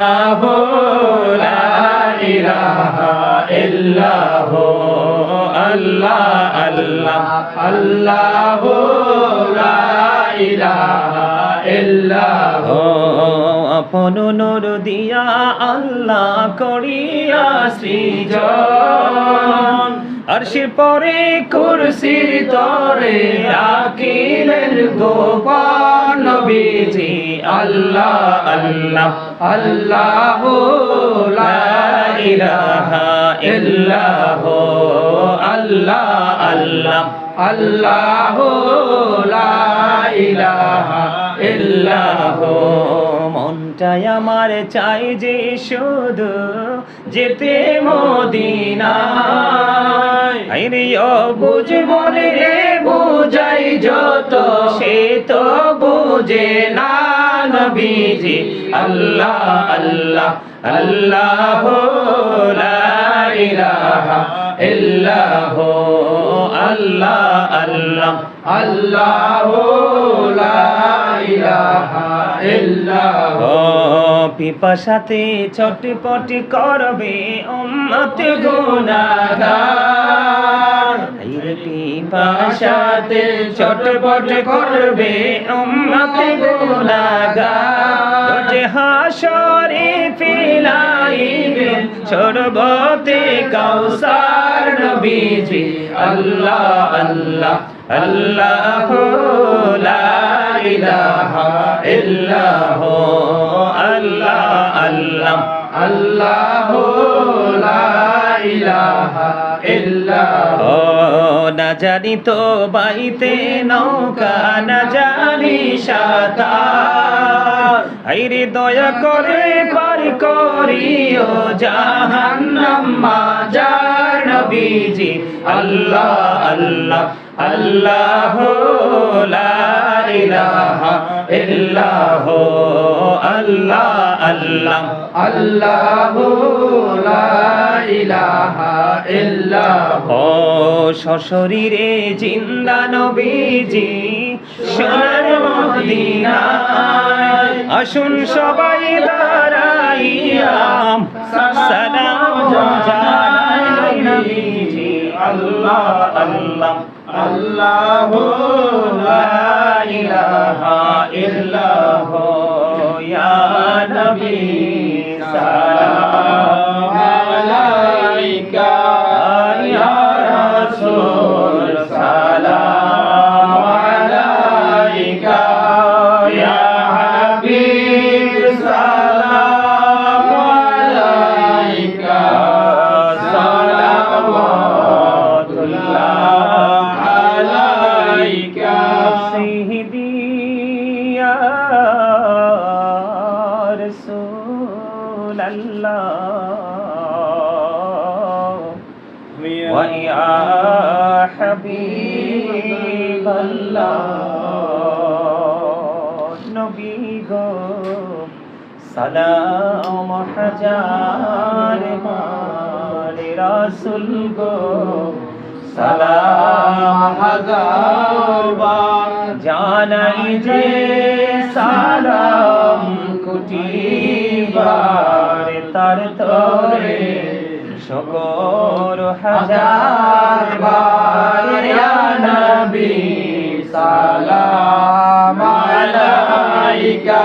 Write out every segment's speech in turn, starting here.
আল্লাহ আল্লাহ আল্লাহ ইল্লাল্লাহ আপন নূর দিয়া আল্লাহ করিয়া সৃজন। আরশির পরে কুরসির তরে রাখিলেন গোপাল নবীজি, আল্লাহ আল্লাহ আল্লাহ লা ইলাহা ইল্লাহ, আল্লাহ আল্লাহ আল্লাহ লা ইলাহা মনটাই আমার চাই যে শুধু যেতে আইরে বুঝ বলে রে বুঝাই যত, সে তো বুঝে না নবীজি। আল্লাহ আল্লাহ আল্লাহ ইলাহা ইল্লাহ, আল্লাহ আল্লাহ। আল্লাহ পিপাসাতে চটপট করবে উম্মত আইরে পিপাসাতে চটপট করবে উম্মত গুনাহগার। যে হাসরে ফিলাইবে সরবতে কাউসার নবীজি। আল্লাহ আল্লাহ। আল্লাহ না জানি তো বাইতে নৌকা, না জানি সাঁতার। আইরে দয়া করে পার করিও জাহান্নাম, মাজার নবীজি। আল্লাহ আল্লাহ। আল্লাহ ইল্লাহ আল্লাহ আল্লাহ। আল্লাহ ইল্লাহ। সশরীরে জিন্দা নবীজি সোনার মদিনায় আসুন সবাই দাঁড়াইয়াম সালাম। আল্লাহ আল্লাহ। আল্লাহ ইলাহা ইল্লাহ ইয়া নবী সালাম। সালাম হাজার মারে রাসূল গো। সালাম হাজার বার জানাই যে সালাম কোটি বার তার তরে। শকর হাজার বার ইয়া নবী, সালাম আলাইকা।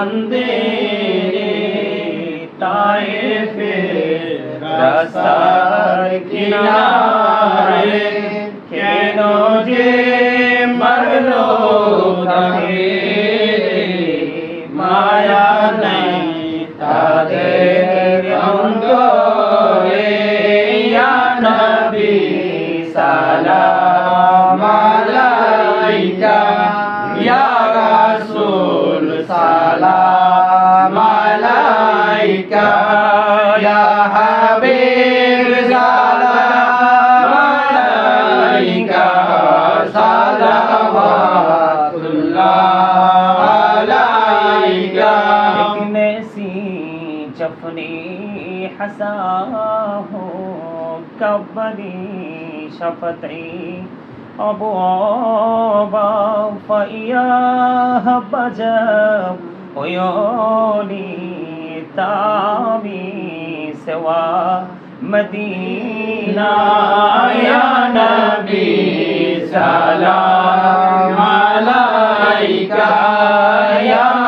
अंधेरे ताए रास्ता किनारे केनो जे मर लो माया नहीं तादे جفني حساه كبني شفتي أبوابا فإياه بجب عيوني تامي سوى مدينة. يا نبي سلام عليك يا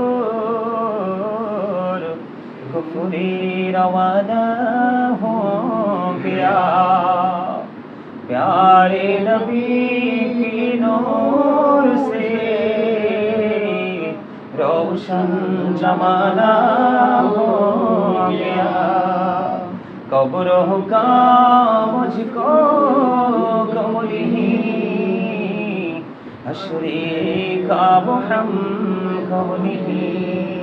कुफरी रवाना हो गया प्यारे नबी की नूर से रोशन जमाना हो गया कब्रों का मुझको कमली अशरी का हम कमली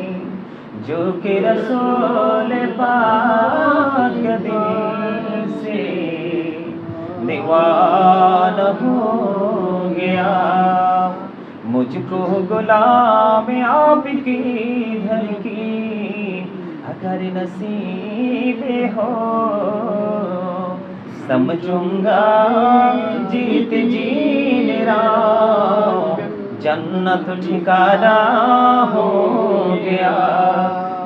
جو کہ رسول پاک دل سے دیوان ہو گیا مجھ کو غلام آپ کی دھلکی اگر نصیب ہو، سمجھوں گا جیت جی میرا جنت ٹھکانا ہو گیا۔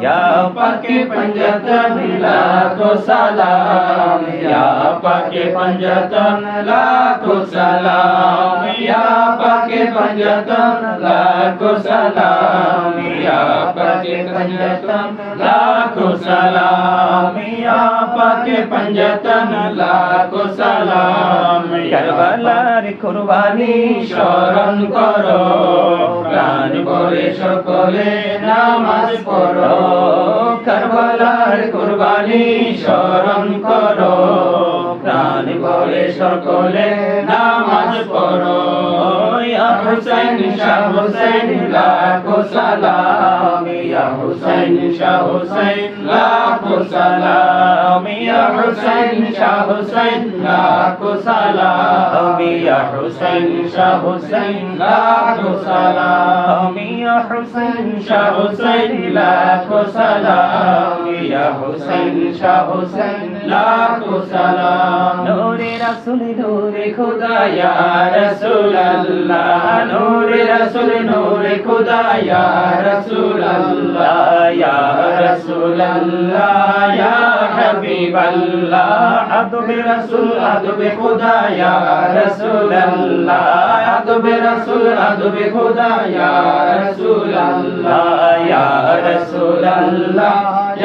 یا پاک پنجتن لا تو سلام، یا پاک پنجتن لا تو سلام، یا پاک پنجتن لا تو سلام، یا پاک پنجتن لا تو سلام، یا پاک پنجتن لا تو سلام۔ কারবালার কুরবানি স্মরণ করো। প্রাণ ভরে সকলে নামাজ পড়ো। কারবালার কুরবানি স্মরণ করো। প্রাণ ভরে সকলে নামাজ পড়ো। হুসাইন শাহ হুসাইন, লাখো সালাম ইয়া হুসাইন শাহ হুসাইন, লাখো সালাম ইয়া হুসাইন শাহ হুসাইন, লাখো সালাম ইয়া হুসাইন শাহ হুসাইন, লাখো সালাম ইয়া হুসাইন শাহ হুসাইন, লাখো সালাম ইয়া হোসেন শাহ হোসেন লাখো সালাম। নূরে রাসূল নূরে খোদা ইয়া রাসূল আল্লাহ নূরে রাসূল নূরে খোদা ইয়া রাসূল আল্লাহ ইয়া রাসূল আল্লাহ ইয়া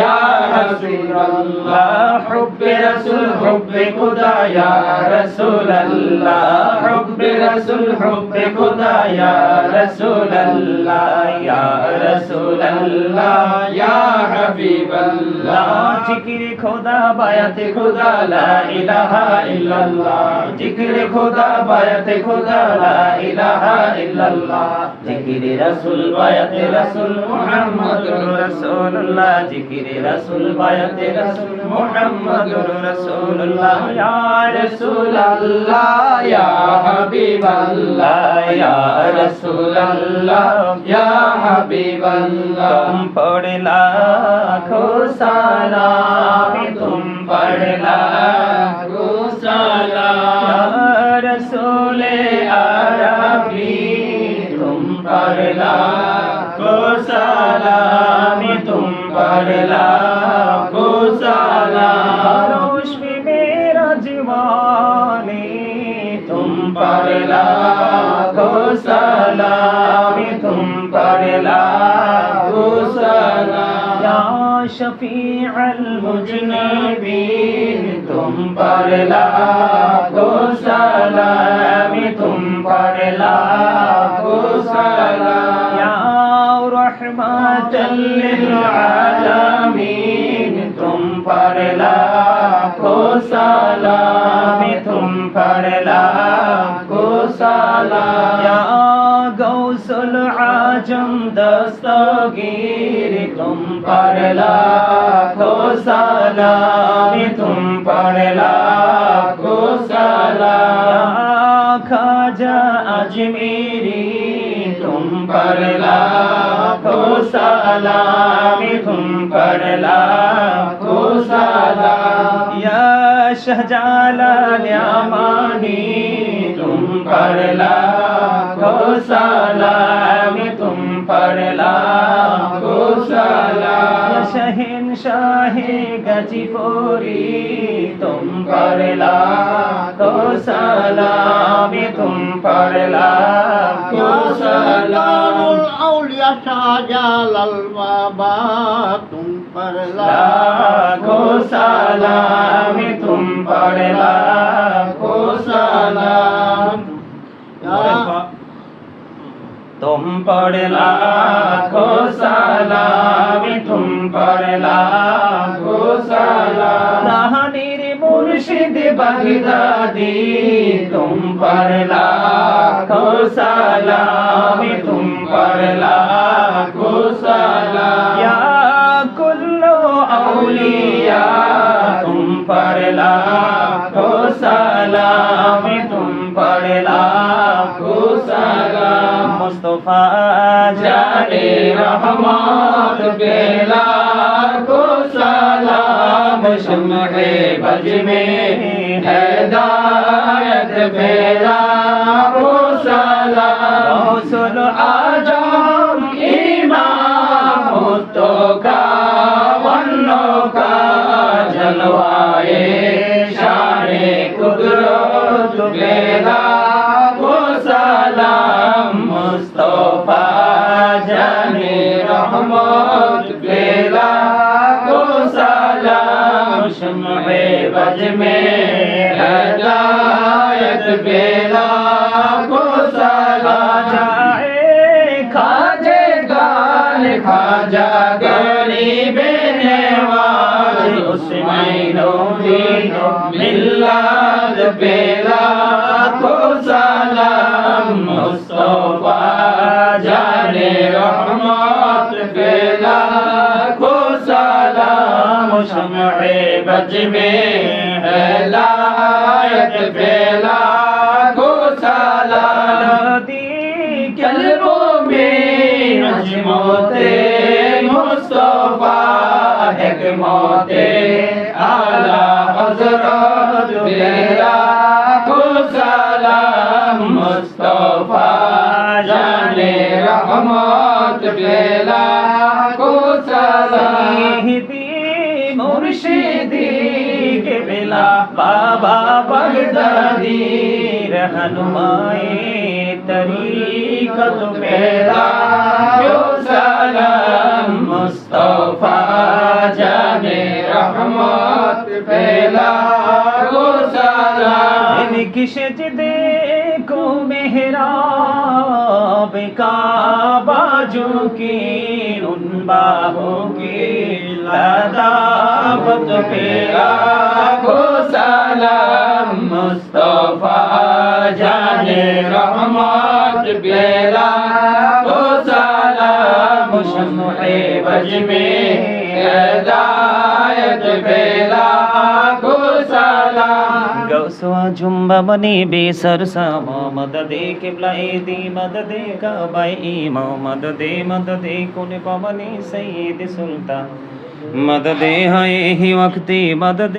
يا رسول الله حب رسول حب خدا يا رسول الله حب رسول حب خدا يا رسول الله يا رسول الله يا حبيب الله ذكر خدا بايات خدا لا إله إلا الله ذكر خدا بايات خدا لا إله إلا الله ذكر رسول بايات رسول محمد رسول الله ذكر রাসূল বায়াতে রাসূল মুহাম্মাদুর রাসূলুল্লাহ ইয়া রাসূলুল্লাহ ইয়া হাবিবাল্লাহ ইয়া রাসূলুল্লাহ تم پر لاکھو سلام تم پر لاکھو سلام یا رحمت للعالمین تم پر لاکھو سلام تم پر لاکھو سلام یا غوث العجم دستگیر تم پر لاکھو سلام تم پر لاکھوں سلام خواجہ اجمیری تم پر لاکھوں سلام تم پر لاکھوں سلام یا شہجالال یامانی تم پر لاکھوں سلام تم پر لاکھوں سلام গজিপুরি তুম পড়লা তো সালাম তুম পড়লা তো সালাম আউলিয়া শাহজালাল বাবা তুম পড়লা তো সালাম তুম পড়লা তো সালাম तुम पर लाखो सलाम तुम पर लाखो सलाम कहानीर मुर्शिद बगदादी तुम पर लाखो सलाम तुम पर लाखो सलाम या कुल्लो औलिया तुम पर लाखो सलाम तुम पर लाखो सलाम মুস্তফা জানে রহমত বেলা কো সালাম শমে বজমে সুন আজা بج میں ہدایت بیلا کو سلا کھاجے گال، کھاجا گری بینے والی اس مینوں دینوں ملاد بیلا کو سلام مصطفیٰ شمع بج میں ہے لایت پھیلا کو سالانہ دی قلبوں میں حج موت مصطفیٰ ہے کہ آلہ حضرت پھیلا کو سلام مصطفیٰ، جان رحمت پھیلا کو سلام مرشدی کے بلا بابا بغدادی، رہنمائی طریقت پیدا، جو سلام مصطفیٰ جان رحمت پیدا، جو سلام ان کی سجدے کو محراب، کعبہ جو کی، ان باہوں کی داد پیرا گو سلام مصطفیٰ جان رحمت پیرا گو سلام شمع بج میں ہدایت پیرا گو سلام گوس و جنبہ بنی بے سر دے مدد دی مدد کعبہ امام مدد مدد کن پونی سید سلطان۔ مدد ہے ہی وقتی مدد